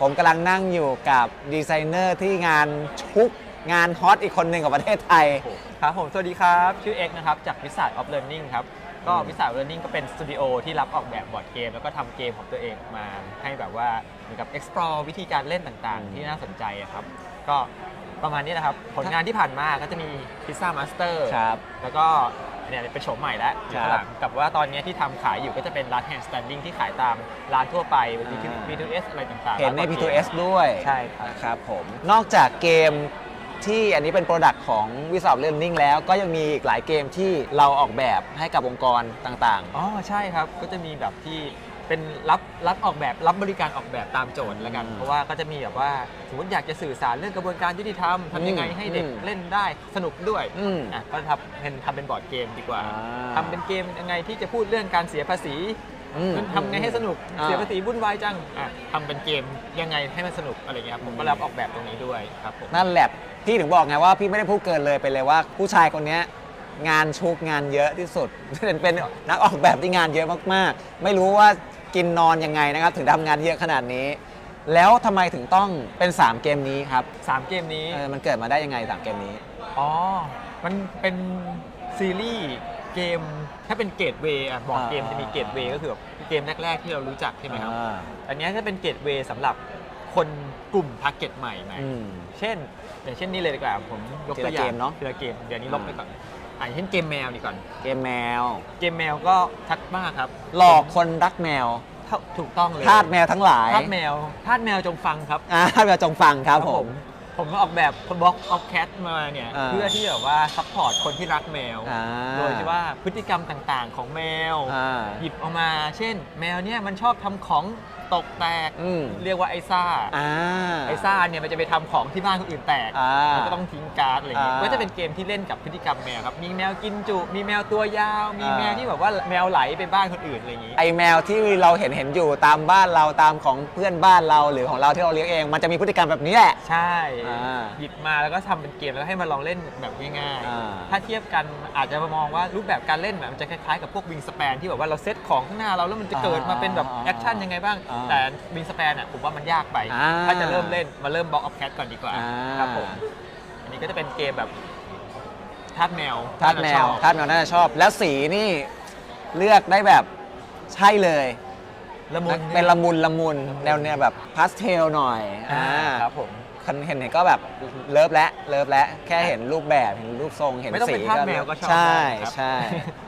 ผมกำลังนั่งอยู่กับดีไซเนอร์ที่งานชุกงานฮอตอีกคนหนึ่งของประเทศไทย ครับผม สวัสดีครับ ชื่อเอกนะครับ จากวิส a อ of Learning ครับ ก็วิส a อ of Learning ก็เป็นสตูดิโอที่รับออกแบบบอร์ดเกม แล้วก็ทำเกมของตัวเองออกมา ให้แบบว่าเหมือนกับ explore วิธีการเล่นต่างอืมๆที่น่าสนใจอะครับ ก็ประมาณนี้นะครับ ผลงานที่ผ่านมาก็จะมี Pizza Master ครับแล้วก็ เนี่ยเป็นโฉมใหม่แล้วอยู่ข้างหลังกับว่าตอนนี้ที่ทำขายอยู่ก็จะเป็นร้าน hand standing ที่ขายตามร้านทั่วไปเป็นอ่า B2S อะไรต่างๆ เห็นในร้าบอร์ดกม P2S ด้วยใช่ครับนะครับผมนอกจากเกมที่อันนี้เป็นโปรดักต์ของวิส a อ Learning แล้วก็ยังมีอีกหลายเกมที่เราออกแบบให้กับองค์กรต่างอ๋อ ใช่ครับ ก็จะมีแบบที่ เป็นรับรับออกแบบรับบริการออกแบบตามโจทย์แล้วกัน อืมเพราะว่าก็จะมีแบบว่าสมมติอยากจะสื่อสารเรื่องกระบวนการยุติธรรมทำยังไงให้เด็กอืม เล่นได้สนุกด้วยๆอืม อะก็ทำเป็นทำเป็นบอร์ดเกมดีกว่าอ่า ทำเป็นเกมยังไงที่จะพูดเรื่องการเสียภาษี อืมทำไงให้สนุกอ่า เสียภาษีวุ่นวายจังอะทำเป็นเกมยังไงให้มันสนุกอะไรเงี้ยครับผมก็รับออกแบบตรงนี้ด้วยครับผม นั่นแหละพี่ถึงบอกไงว่าพี่ไม่ได้พูดเกินเลยไปเลยว่า ผู้ชายคนเนี้ยงานชุกงานเยอะที่สุด เป็นเป็นนักออกแบบที่งานเยอะมากๆ ไม่รู้ว่า กินนอนยังไงนะครับ ถึงทำงานเยอะขนาดนี้ แล้วทำไมถึงต้องเป็น 3 เกมนี้ครับสามเกมนี้ เออมันเกิดมาได้ยังไง 3 เกมนี้ อ๋อ มันเป็นซีรีส์เกมถ้าเป็นเกตเวย์อะบอกเกมอ่าจะมีเกตเวย์ก็คือแบบเกมแรก ๆ ที่เรารู้จักใช่ไหมครับ อ่าอันเนี้ยจะเป็นเกตเวย์สำหรับคนกลุ่มทาร์เก็ตใหม่ไหม อืม เช่นอย่างเช่นนี่เลยดีกว่าผมยกตัวอทีละเกย่างมเนอะทีละเกมเดี๋ยวนี้ลบไปก่อน อะอย่างเช่นเกมแมวดีก่อน เกมแมว เกมแมวก็ทัดมากครับหลอกคนรักแมวเท่าถูกต้องเลยทาสแมวทั้งหลายทาสแมวทาสแมวจงฟังครับอ่าทาสแมวจงฟังครับผม ผมออกแบบคนบล็อกออฟแคทมาเนี่ยอ่าเพื่อที่แบบว่าซัพพอร์ตคนที่รักแมวอ่าโดยที่ว่าพฤติกรรมต่างๆของแมวอ่าหยิบออกมา เช่น แมวเนี่ยมันชอบทำของ ตกแตก อืม เรียกว่าไอซ่า อ่า ไอซ่าเนี่ยมันจะไปทำของที่บ้านคนอื่นแตกอ่ามันก็ต้องทิ้งการ์ดอะไรอย่างเงี้ยอ่าก็จะเป็นเกมที่เล่นกับพฤติกรรมแมวครับ มีแมวกินจุ มีแมวตัวยาว มีอ่า แมวที่แบบว่าแมวไหลไปบ้านคนอื่นอะไรอย่างงี้ ไอแมวที่เราเห็นเห็นอยู่ตามบ้านเราตามของเพื่อนบ้านเราหรือของเราที่เราเลี้ยงเอง มันจะมีพฤติกรรมแบบนี้แหละ ใช่ อ่าหยิบมาแล้วก็ทำเป็นเกมแล้วให้มาลองเล่นแบบง่ายอ่าๆ ถ้าเทียบกันอาจจะมองว่ารูปแบบการเล่นแบบมันจะคล้ายๆกับพวกวิงส p ปนที่แบบว่าเราเซตของข้างหน้าเราแล้วมันจะเกิดมาเป็นแบบอ่าแอคชั่นยังไงบ้าง อ่าแต่วิงส p ปนอะผมว่ามันยากไป อ่าถ้าจะเริ่มเล่นมาเริ่มบล็อกออฟแคทก่อนดีกว่าอ่า ครับผมอันนี้ก็จะเป็นเกมแบบทาสแมวทาสแมน่วจะชอบ ทาสแมวน่าจะชอบ แล้วสีนี่เลือกได้แบบใช่เลย ละมุนเป็นละมุนละมุนแนวเนี่ยแบบพาสเทลหน่อยอ่าอ่าครับผมคน เห็นเห็นก็แบบเลิฟและเลิฟและแค่เห็นรูปแบบเห็นรูปทรงเห็นไม่ต้องสีเป็นทาสแมวก็ชอบใช่ได้ครับ ใช่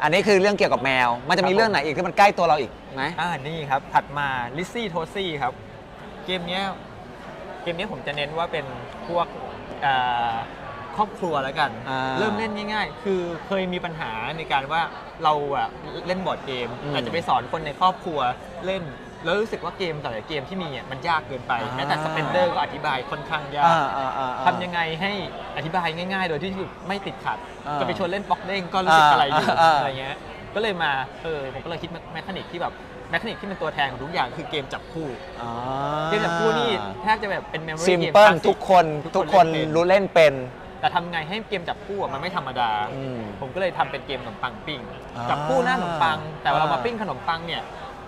อันนี้คือเรื่องเกี่ยวกับแมว มันจะมีครับผมเรื่องไหนอีกที่มันใกล้ตัวเราอีกไหม อ่านี่ครับ ถัดมาลิซซี่โทซี่ครับ เกมเนี้ยเกมเนี้ยผมจะเน้นว่าเป็นพวกอ่าครอบครัวแล้วกัน อ่าเริ่มเล่นง่าย ๆ คือเคยมีปัญหาในการว่าเราอะเล่นบอร์ดเกม อืมอาจจะไปสอนคนในครอบครัวเล่น แล้วรู้สึกว่าเกมแต่ละเกมที่มีอะมันยากเกินไปอ่า แม้แต่สเปนเดอร์ก็อธิบายค่อนข้างยากอ่าอ่าอ่าอ่า ทำยังไงให้อธิบายง่าย ๆ โดยที่ไม่ติดขัดอ่าจะไปชวนเล่นบล็อกเด้งก็รู้สึกอ่าอะไรอยู่อ่า อะไรเงี้ยก็เลยมาเออผมก็เลยคิดแมคานิกที่แบบแมคานิกที่เป็นตัวแทนของทุกอย่างคือเกมจับคู่อ๋อเกมจับคู่นี่แทบจะแบบเป็นเมมโมซิรี่มเกมเปิลทุกคนทุกคนเล่นเป็นรู้เล่นเป็น แต่ทำไงให้เกมจับคู่อะมันไม่ธรรมดา อืมผมก็เลยทำเป็นเกมขนมปังปิ้งอ่าจับคู่หน้าขนมปัง แต่ว่าเรามาอ่าปิ้งขนมปังเนี่ย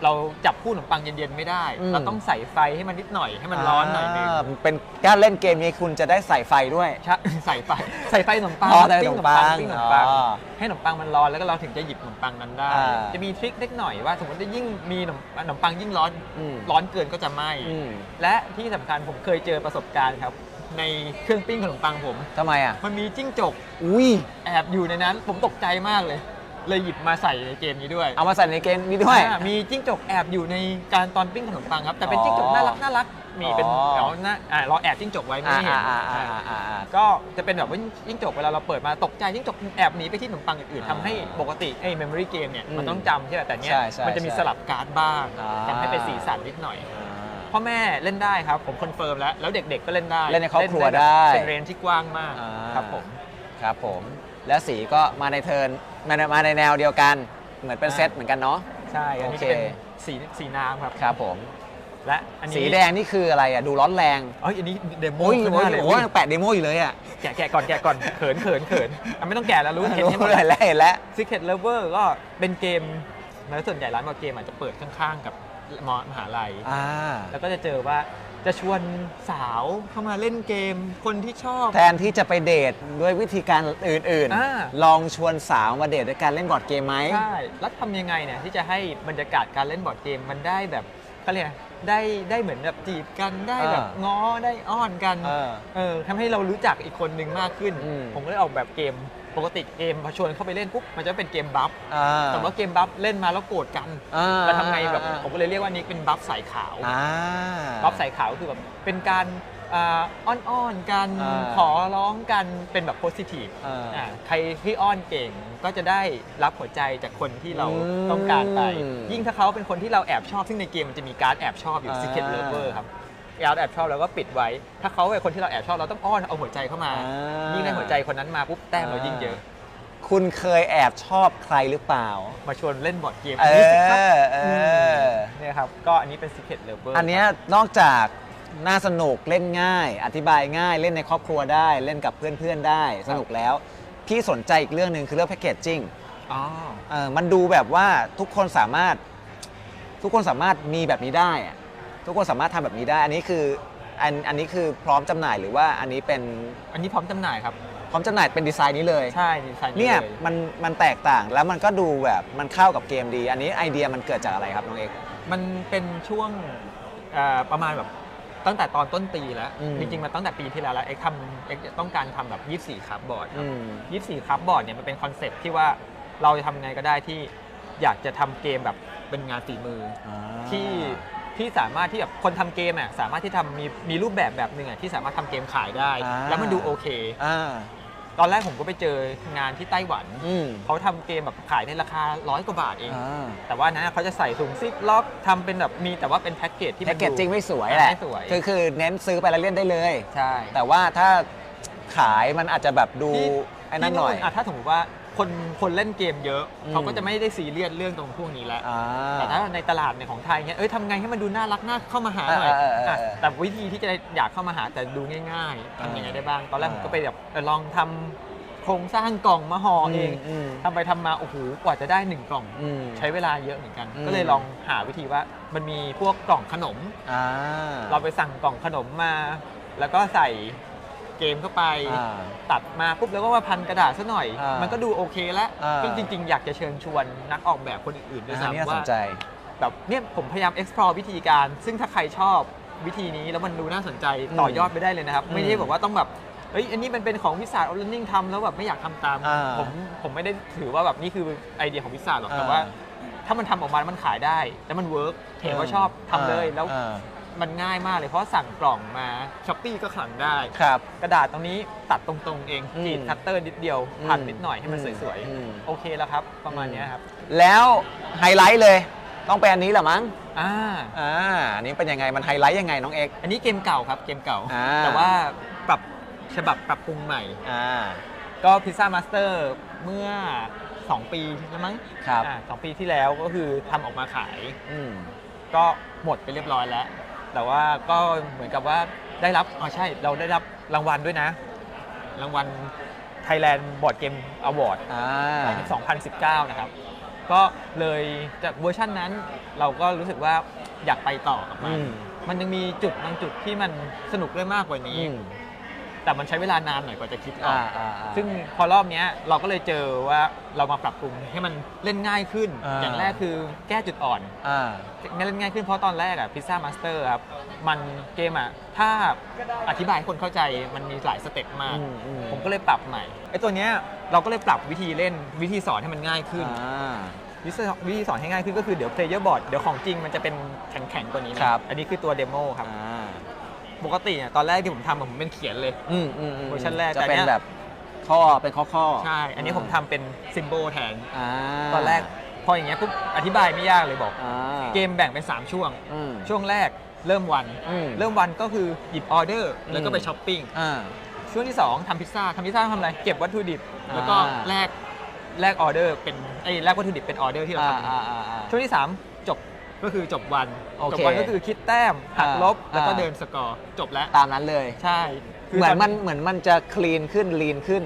เราจับคู่ขนมปังเย็นๆไม่ได้ อืม เราต้องใส่ไฟให้มันนิดหน่อยให้มันร้อนหน่อยนึงาเป็นการเล่นเกมนี้คุณจะได้ใส่ไฟด้วย ใช่ใส่ไฟใส่ไฟขนมปังอ๋อใส่ปิ้งขขนนมมปัปังงปิ้งขนมปังอ๋อให้ขนมปังมันร้อนแล้วก็เราถึงจะหยิบขนมปังนั้นได้ อ่า จะมีทริคเล็กหน่อยว่า สมมติว่ายิ่งมีขนมขนมปังยิ่งร้อนอืมร้อนเกินก็จะไหม้อืมและที่สำคัญผมเคยเจอประสบการณ์ครับ ในเครื่องปิ้งขนมปังผม ทำไมอะ มันมีจิ้งจกอุ้ย แอบอยู่ในนั้น ผมตกใจมากเลย เลยหยิบมาใส่ในเกมนี้ด้วยเอามาใส่ในเกมนี้ด้วย อ่ามีจิ้งจกแอบอยู่ในการตอนปิ้งขนมปังครับ แต่เป็นอ๋อจิ้งจกน่ารักน่ารักมีเป็นอ๋อ เดี๋ยวนะอ่าเราแอบจิ้งจกไว้ไม่อ่าให้เห็นอ่าอ่าอ่าอ่าอ่า ก็จะเป็นแบบว่าจิ้งจกเวลาเราเปิดมาตกใจจิ้งจกแอบหนีไปที่ขนมปังอื่นๆอ่าทำให้ปกติไอ้เมมโมรี่เกมเนี่ยอืมมันต้องจำใช่ไหมแต่เนี้ยใช่ใช่มันจะมีใช่สลับการ์ดบ้างอ่า ทำให้เป็นสีสันนิดหน่อยอ่าพ่อแม่เล่นได้ครับ ผมคอนเฟิร์มแล้ว แล้วเด็กๆก็เล่นได้เล่นในครอบครัวแบบได้เป็นเรนจ์ที่กว้างมากอ่า ครับผม ครับผม แล้วสีก็มาในเทิร์น มาในมาในแนวเดียวกัน เหมือนเป็นอ่าเซตเหมือนกันเนาะ ใช่อันนี้โอเคจะเป็นสีสีน้ำครับ ครับผม และอันนี้สีแดงนี่คืออะไรอะ ดูร้อนแรงเอ้ยอันนี้เดโมโอ้ยขึ้นหโอ้ยน้าเลยโอ้ยยังแปะเดโมอยู่เลยอะแกะแกะก่อนแกะก่อนเขินเขินเขินอะไม่ต้องแกะแล้วรู้เห็นให้หมรู้ดเลยแล้วเห็นแล้ว Secret Lover ก็เป็นเกมแล้วส่วนใหญ่ร้านบอร์ดเกมอาจจะเปิดข้างๆ กับมอมหาลัย อ่า แล้วก็จะเจอว่า จะชวนสาวเข้ามาเล่นเกม คนที่ชอบ แทนที่จะไปเดทด้วยวิธีการอื่นอ่า ๆ ลองชวนสาวมาเดทด้วยการเล่นบอร์ดเกมไหม ใช่ แล้วทำยังไงเนี่ยที่จะให้บรรยากาศการเล่นบอร์ดเกมมันได้แบบเขาเรียกอะไรได้ได้เหมือนแบบจีบกันได้แบบอ่าง้อได้อ้อนกันเออเออทำให้เรารู้จักอีกคนนึงมากขึ้น อืม ผมก็เลยออกแบบเกม ปกติเกมพอชวนเข้าไปเล่นปุ๊บมันจะเป็นเกมบัฟอ่า แต่ว่าเกมบัฟเล่นมาแล้วโกรธกันอ่า แล้วทำไงแบบผมก็เลยเรียกว่านี้เป็นบัฟสายขาว อ่าบัฟสายขาวคือแบบเป็นการอ่าอ้อนๆกันอ่าขอร้องกันเป็นแบบโพสิทีฟอ่าอ่าใครที่อ้อนเก่งก็จะได้รับหัวใจจากคนที่เราอืมต้องการไป ยิ่งถ้าเขาเป็นคนที่เราแอบชอบซึ่งในเกมมันจะมีการ์ดแอบชอบอยู่อ่า Secret Lover ครับ การ์ดแอบชอบแล้วก็ปิดไว้ ถ้าเขาเป็นคนที่เราแอบชอบเราต้องอ้อนเอาหัวใจเข้ามาอ่ายิ่ ยิ่งได้หัวใจคนนั้นมาปุ๊บแต้มเรายิ่งเยอะ คุณเคยแอบชอบใครหรือเปล่า มาชวนเล่นบอร์ดเกมเอนี้สิครับอเออ เนี่ยครับก็อันนี้เป็น Secret Lover อันเนี้ยนอกจากน่าสนุกเล่นง่าย อธิบายง่ายเล่นในครอบครัวได้เล่นกับเพื่อนๆได้ สนุกแล้ว พี่สนใจอีกเรื่องหนึ่งคือเรื่องแพคเกจจิ้งอ๋อ เออมันดูแบบว่าทุกคนสามารถทุกคนสามารถมีแบบนี้ได้อะ ทุกคนสามารถทำแบบนี้ได้ อันนี้คืออันอันนี้คือพร้อมจำหน่ายหรือว่าอันนี้เป็นอันนี้พร้อมจำหน่ายครับ พร้อมจำหน่ายเป็นดีไซน์นี้เลย ใช่ดีไซน์เนี่ยลมันมันแตกต่างแล้วมันก็ดูแบบมันเข้ากับเกมดี อันนี้ไอเดียมันเกิดจากอะไรครับน้องเอก มันเป็นช่วงเอ่อประมาณแบบตั้งแต่ตอนต้นปีแล้ว อืม จริงๆมาตั้งแต่ปีที่แล้วแล้วเอ็กทำเอ็กต้องการทำแบบ 24คาร์บบอร์ดครับ อืม24คาร์บบอร์ดเนี่ยมันเป็นคอนเซ็ปต์ที่ว่าเราจะทำไงก็ได้ที่อยากจะทำเกมแบบเป็นงานฝีมืออที่ ที่สามารถที่แบบคนทำเกมอะสามารถที่ทำมีมีรูปแบบแบบหนึ่งอะที่สามารถทำเกมขายได้อ่าแล้วมันดูโอเคอ่าตอนแรกผมก็ไปเจองานที่ไต้หวันอืมเขาทำเกมแบบขายในราคาร้อยกว่าบาทเองอ่าแต่ว่านั้นเขาจะใส่ถุงซิปล็อกทำเป็นแบบมีแต่ว่าเป็นแพ็กเกจที่แพ็มักนเกจดูจริงไม่สวยแหละไม่สวยคือคือเน้นซื้อไปแล้วเล่นได้เลย ใช่ แต่ว่าถ้าขายมันอาจจะแบบดูที่ ไอ้นั่นหน่อยที่ะถ้าสมมติว่าคนคนเล่นเกมเยอะอืม เขาก็จะไม่ได้ซีเรียสเรื่องตรงพวกนี้แล้วอ่า แต่ถ้าในตลาดในยของไทยเนี่ยเอ้ยทำไงให้มันดูน่ารักน่าเข้ามาหาหน่อยเออเออเอออะเออแต่วิธีที่จะอยากเข้ามาหาแต่ดูง่ายๆทำยังไงได้บ้างตอนแรกผมก็ไปแบบเออลองทำโครงสร้างกล่องมาห่อเองอืมทำไปทำมาโอ้โหกว่าจะได้หนึ่งกล่อง อืม ใช้เวลาเยอะเหมือนกัน อืม ก็เลยลองหาวิธีว่ามันมีพวกกล่องขนม อ่า เราไปสั่งกล่องขนมมา แล้วก็ใส่ เกมเข้าไป อ่าตัดมาปุ๊บแล้วก็มาพันกระดาษซะหน่อย อ่ามัมันก็ดูโอเคแล้วอ่า ก็จริง ๆ อยากจะเชิญชวนนักออกแบบคนอื่นๆด้วยอันนี้ซ้ำน่าสว่านใจ แบบเนี่ยผมพยายาม explore วิธีการ ซึ่งถ้าใครชอบวิธีนี้แล้วมันดูน่าสนใจอืมต่อยอดไปได้เลยนะครับอืมไม่ใช่แบบว่าต้องแบบเอ้ยอันนี้มันเป็นของวิสา o อ l e a r n i n g ทำแล้วแบบไม่อยากทำตามอ่าผมผมไม่ได้ถือว่าแบบนี่คือไอเดียของวิสาหรอกอ่าแต่ว่า ถ้ามันทำออกมาแล้วมันขายได้ แล้วมันเวิร์กเห็นว่าชอบทำเลยแล้ว อ่า มันง่ายมากเลยเพราะสั่งกล่องมาช้อปปี้ก็ขังได้ ครับ กระดาษตรงนี้ตัดตรงๆเองอืมกรีดคัตเตอร์นิดเดียวอืมพันนิดหน่อยให้มันอืมสวยอืม ๆ โอเคแล้วครับ ประมาณเนี้ยครับแล้วไฮไลท์เลยต้องเป็นอันนี้แหละมั้งอ่าอ่าอันนี้เป็นยังไงมันไฮไลท์ยังไงน้องเอก อันนี้เกมเก่าครับเกมเก่า อ่า แต่ว่าปรับฉบับปรับปรุงใหม่ อ่า ก็พิซซ่ามาสเตอร์เมื่อ 2 ปีแล้วมั้งครับ อ่าสองปีที่แล้วก็คือทำออกมาขาย อืม ก็หมดไปเรียบร้อยแล้ว แต่ว่าก็เหมือนกับว่าได้รับอ๋อใช่เราได้รับรางวัลด้วยนะ รางวัล Thailand Board Game Award อ่า2019 นะครับ ก็เลยจากเวอร์ชันนั้น เราก็รู้สึกว่าอยากไปต่อกับมัน อืม มันยังมีจุดบางจุดที่มันสนุกได้มากกว่านี้ อืม แต่มันใช้เวลานานหน่อยกว่าจะคิดอออ่ากอ่าอ่าซึ่งพอรอบเนี้ยเราก็เลยเจอว่าเรามาปรับปรุงให้มันเล่นง่ายขึ้น อ่า อย่างแรกคือแก้จุดอ่อน อ่า เล่นง่ายขึ้นเพราะตอนแรกอะพิซซ่ามาสเตอร์ครับ มันเกมอะถ้าอธิบายให้คนเข้าใจมันมีหลายสเต็ปมาก อืมอืม ผมก็เลยปรับใหม่ไอ้ตัวเนี้ยเราก็เลยปรับวิธีเล่นวิธีสอนให้มันง่ายขึ้น อ่า วิธีวิธีสอนให้ง่ายขึ้นก็คือเดี๋ยว player board เดี๋ยวของจริงมันจะเป็นแข็งๆกว่านี้นะครับอันนี้คือตัวเดโมครับ อ่า ปกติเนี่ยตอนแรกที่ผมทำอะผมเป็นเขียนเลย อืมอืมอืมเวอร์ชันแรกจะแต่เป็นเนี้ยแบบข้อเป็นข้อข้อใช่ อันนี้ผมทำเป็นซิมโบลแทน อ่าตอนแรกพออย่างเงี้ยปุ๊บอธิบายไม่ยากเลยบอก อ่าเกมแบ่งเป็น 3 ช่วง อืม ช่วงแรกเริ่มวัน อืมเริ่มวันก็คือหยิบออเดอร์ แล้วก็อืมไปช้อปปิ้ง อ่า ช่วงที่ 2ทำพิซซ่าทำพิซซ่าทำอะไร เก็บวัตถุดิบแล้วก็อ่าแลกแลกออเดอร์เป็นไอ้ยแลกวัตถุดิบเป็นออเดอร์ที่เราอ่าทำอ่าอ่าอ่าช่วงที่ 3 จบ ก็คือจบวัน โอเคจบวันก็คือคิดแต้มหักลบ อ่า แล้วก็อ่าเดินสกอร์ จบแล้ว ตามนั้นเลย ใช่คืเหมือนตมันเหมือนมันจะคลีนขึ้นลีนขึ้น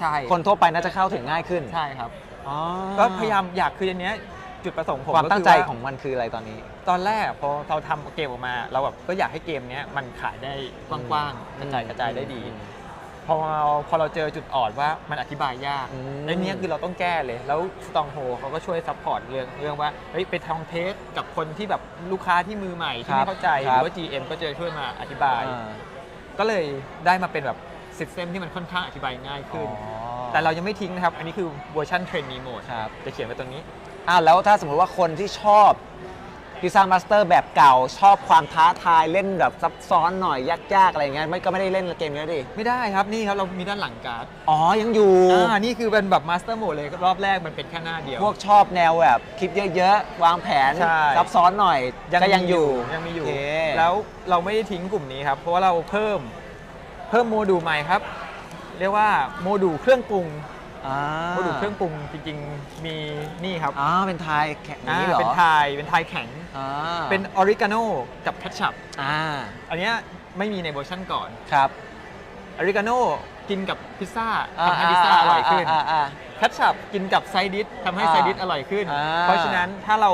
ใช่คนทั่วไปน่าจะเข้าถึงง่ายขึ้นใช่ครับ อ๋อก็พยายามอยากคืออันเนี้ยจุดประสงค์ผมความก็ตั้งคือใจว่าของมันคืออะไรตอนนี้ ตอนแรกพอเราทำเกมออกมา เราแบบก็อยากให้เกมเนี้ยมันขายได้กว้างๆกระจายกระจายได้ดี พอพอเราเจอจุดอ่อนว่ามันอธิบายยากอืมไอ้เนี้ยคือเราต้องแก้เลย แล้วสตองโฮเขาก็ช่วยซัพพอร์ตเรื่องเรื่องว่าเฮ้ยไปทองเทสกับคนที่แบบลูกค้าที่มือใหม่ที่ครับไม่เข้าใจหครัรืบอว่า GM ก็จะช่วยมาอธิบายอ่าก็เลยได้มาเป็นแบบซิสเต็มที่มันค่อนข้างอธิบายง่ายขึ้นอ๋อแต่เรายังไม่ทิ้งนะครับ อันนี้คือเวอร์ชันเทรนนีโหมดครับจะเขียนไว้ตรงนี้อ้าวแล้วถ้าสมมติว่าคนที่ชอบ พิซซ่ามาสเตอร์แบบเก่าชอบความท้าทายเล่นแบบซับซ้อนหน่อยยากๆอะไรเงี้ยไม่ก็ไม่ได้เล่นเกมนี้ดิไม่ได้ครับนี่ครับเรามีด้านหลังการ์ดอ๋อยังอยู่อ่านี่คือเป็นแบบมาสเตอร์โหมดเลยรอบแรกมันเป็นแค่หน้าเดียว พวกชอบแนวแบบคิดเยอะๆ วางแผนใช่ ซับซ้อนหน่อยก็ยังอยู่ยังมีอยู่ โเคแล้วเราไม่ได้ทิ้งกลุ่มนี้ครับ เพราะว่าเราเพิ่มเพิ่มโมดูลใหม่ครับ เรียกว่าโมดูลเครื่องปรุง อ่าโมดูลเครื่องปรุงจริงๆมีนี่ครับอ๋อเป็นไทยแข็งอย่างอ่านี้เหรอ เป็นไทยเป็นไทยแข็ง อ่าเป็นออริกาโนกับแคชชัพอ่าอันเนี้ยไม่มีในเวอร์ชันก่อนครับออริกาโนกินกับพิซซ่าทำให้พิซซ่าอร่อยขึ้นาอ่า แคชชัพกินกับไซดิสทำให้อ่าไซดิสอร่อยขึ้น อ่าเพราะฉะนั้นถ้าเรา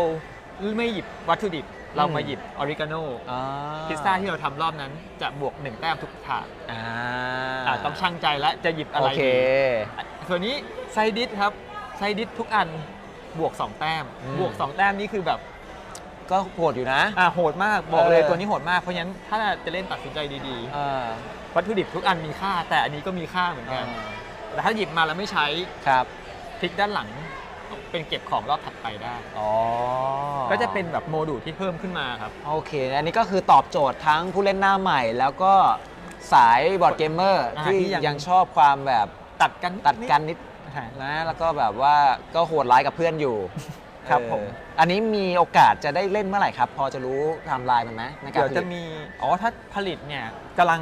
ไม่หยิบวัตถุดิบ เรามาอืมหยิบออริกาโนอ่าพิซซ่าที่เราทำรอบนั้นจะบวกหนึ่งแต้มทุกถาดอ่าอ่าต้องช่างใจแล้วจะหยิบอะไรโอเค ดี ส่วนนี้ไซดิสครับไซดิสทุกอันบวก 2 แต้ม อืม บวก 2 แต้มนี่คือแบบก็โหดอยู่นะ อ่าโหดมากบอกเลยเออ ตัวนี้โหดมากเพราะฉะนั้นถ้าจะเล่นตัดสินใจดีอ่าๆวัตถุดิบทุกอันมีค่า แต่อันนี้ก็มีค่าเหมือนกันแต่ถ้าหยิบมาแล้วไม่ใช้ครับ พลิกด้านหลัง เป็นเก็บของรอบถัดไปได้ อ๋อก็จะเป็นแบบโมดูลที่เพิ่มขึ้นมาครับ โอเค อันนี้ก็คือตอบโจทย์ทั้งผู้เล่นหน้าใหม่ แล้วก็สายบอร์ดเกมเมอร์อ่าที่ที่ยัง ยังชอบความแบบ ตัดกันตัดกันนิดใช่นะ แล้วก็แบบว่าก็โหดร้ายกับเพื่อนอยู่ครับเออผม อันนี้มีโอกาสจะได้เล่นเมื่อไหร่ครับ พอจะรู้ไทม์ไลน์มันไหมในการเดี๋ยวผลิจะตมี อ๋อ ถ้าผลิตเนี่ยกำลัง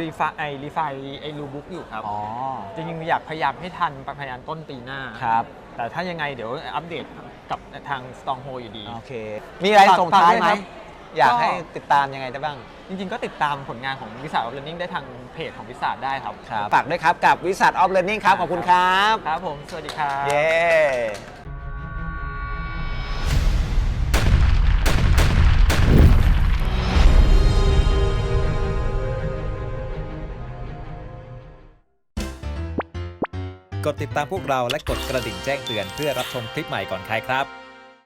รีไฟไอรีไฟไอรูบุ๊กอยู่ครับ อ๋อ จริงๆ อยากพยายามให้ทันพยายามต้นปีหน้า ครับ แต่ถ้ายังไงเดี๋ยวอัปเดตกับทาง Stronghold อยู่ดี โอเค มีอะไรฝากส่งท้ายฝากด้วยไหมครับ อยากก็ให้ติดตามยังไงได้บ้าง จริงๆ ก็ติดตามผลงานของวิสา of Learning ได้ทางเพจของวิสาได้ครับ ฝากด้วยครับกับวิสัทออฟเล a ร์นิ่งครับ ขอบคุณครับ ครับผม สวัสดีครับ เย้กดติดตามพวกเราและกดกระดิ่งแจ้งเตือนเพื่อรับชมคลิปใหม่ก่อนใครครับ